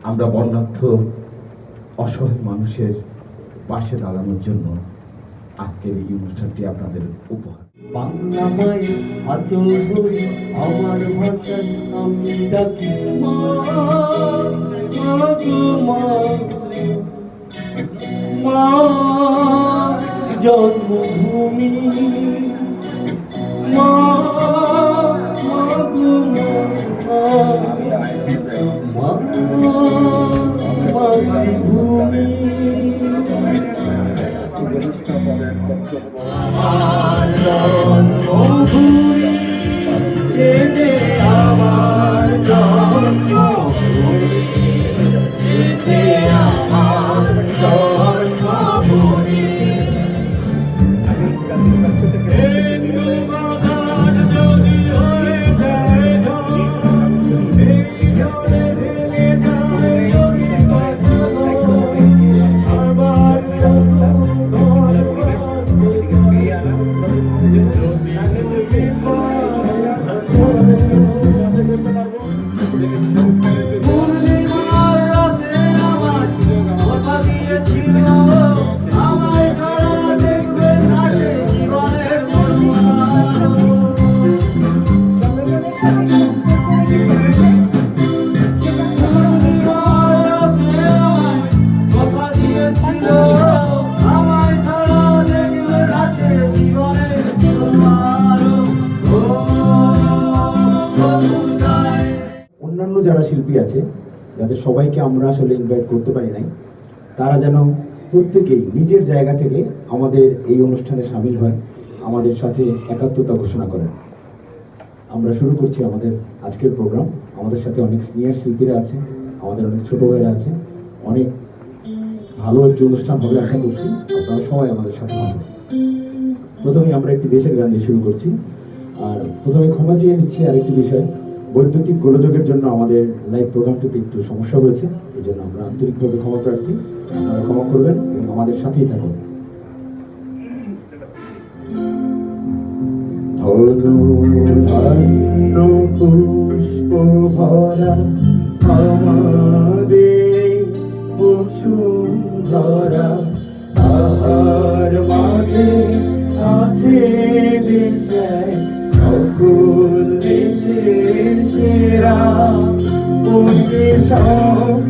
আমরা বর্ণার্থ অসহায় মানুষের পাশে দাঁড়ানোর জন্য আজকের এই অনুষ্ঠানটি আপনাদের উপহার। বাংলা মায়ের আচল আমার ভাষায় আমি ডাকি মা? মাতৃভূমি জন্মভূমি অন্যান্য যারা শিল্পী আছে, যাদের সবাইকে আমরা আসলে ইনভাইট করতে পারি নাই, তারা যেন প্রত্যেকেই নিজের জায়গা থেকে আমাদের এই অনুষ্ঠানে সামিল হয়, আমাদের সাথে একাত্মতা ঘোষণা করেন। আমরা শুরু করছি আমাদের আজকের প্রোগ্রাম। আমাদের সাথে অনেক সিনিয়র শিল্পীরা আছে, আমাদের অনেক ছোট ভাইরা আছে। অনেক ভালো একটি অনুষ্ঠান হবে আশা করছি। আপনারা সবাই আমাদের সাথে থাকবেন প্রথমে আমরা একটি দেশের গান দিয়ে শুরু করছি। আর প্রথমে ক্ষমা চেয়ে নিচ্ছি আরেকটি বিষয়। বৈদ্যুতিক গোলযোগের জন্য আমাদের লাইভ প্রোগ্রামটিতে একটু সমস্যা হয়েছে এই জন্য আমরা আন্তরিকভাবে ক্ষমা প্রার্থী, আপনারা ক্ষমা করবেন এবং আমাদের সাথেই থাকুন। মাঝে আছে দেশে সেরা 不是愁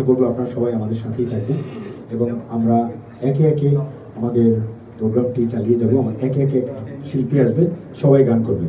আশা করব আপনারা সবাই আমাদের সাথেই থাকবেন এবং আমরা একে একে আমাদের প্রোগ্রামটি চালিয়ে যাব। আমার একে একে শিল্পী আসবে, সবাই গান করবে।